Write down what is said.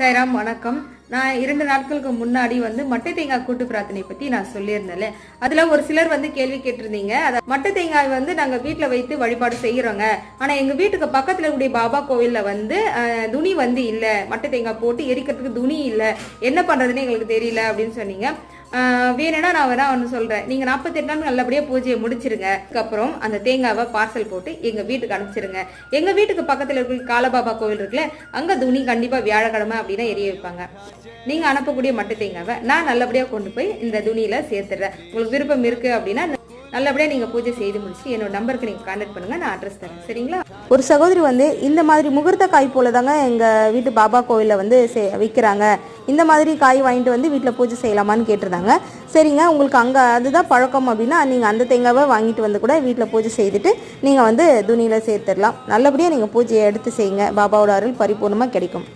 சாய்ராம் வணக்கம். நான் இரண்டு நாட்களுக்கு முன்னாடி வந்து மட்டை தேங்காய் கூட்டு பிரார்த்தனை பத்தி நான் சொல்லியிருந்தேன்ல. அதுல ஒரு சிலர் வந்து கேள்வி கேட்டிருந்தீங்க. அதை மட்டை தேங்காய் வந்து நாங்க வீட்டில் வைத்து வழிபாடு செய்யறோங்க. ஆனா எங்க வீட்டுக்கு பக்கத்துல இருக்கக்கூடிய பாபா கோவில்ல வந்து துணி வந்து இல்ல. மட்டை தேங்காய் போட்டு எரிக்கிறதுக்கு துணி இல்ல. என்ன பண்றதுன்னு எங்களுக்கு தெரியல அப்படின்னு சொன்னீங்க. வேணும்னா நான் வேணா ஒன்று சொல்கிறேன் நீங்கள் நாற்பத்தெட்டு நாள் நல்லபடியாக பூஜையை முடிச்சிருங்க. அதுக்கப்புறம் அந்த தேங்காவை பார்சல் போட்டு எங்கள் வீட்டுக்கு அனுப்பிச்சிருங்க. எங்கள் வீட்டுக்கு பக்கத்தில் இருக்கிற காலபாபா கோவில் இருக்குல்ல அங்கே துணி கண்டிப்பாக வியாழக்கிழமை அப்படின்னா எரிய வைப்பாங்க. நீங்கள் அனுப்பக்கூடிய மட்டு தேங்காவை நான் நல்லபடியாக கொண்டு போய் இந்த துணியில் சேர்த்துடுறேன். உங்களுக்கு விருப்பம் இருக்குது அப்படின்னா நல்லபடியாக நீங்கள் பூஜை செய்து முடிச்சு என்னோட நம்பருக்கு நீங்கள் கான்டாக்ட் பண்ணுங்கள் நான் அட்ரஸ் தரேன். சரிங்களா? ஒரு சகோதரி வந்து இந்த மாதிரி முகூர்த்த காய் போல தாங்க எங்கள் வீட்டு பாபா கோவிலில் வந்து சே விற்கிறாங்க இந்த மாதிரி காய் வாங்கிட்டு வந்து வீட்டில் பூஜை செய்யலாமான்னு கேட்டிருந்தாங்க. சரிங்க உங்களுக்கு அங்கே அதுதான் பழக்கம் அப்படின்னா நீங்கள் அந்த தேங்காவை வாங்கிட்டு வந்து கூட வீட்டில் பூஜை செய்துட்டு நீங்கள் வந்து துணியில் சேர்த்துடலாம். நல்லபடியாக நீங்கள் பூஜையை எடுத்து செய்யுங்க. பாபாவோட அருள் பரிபூர்ணமாக கிடைக்கும்.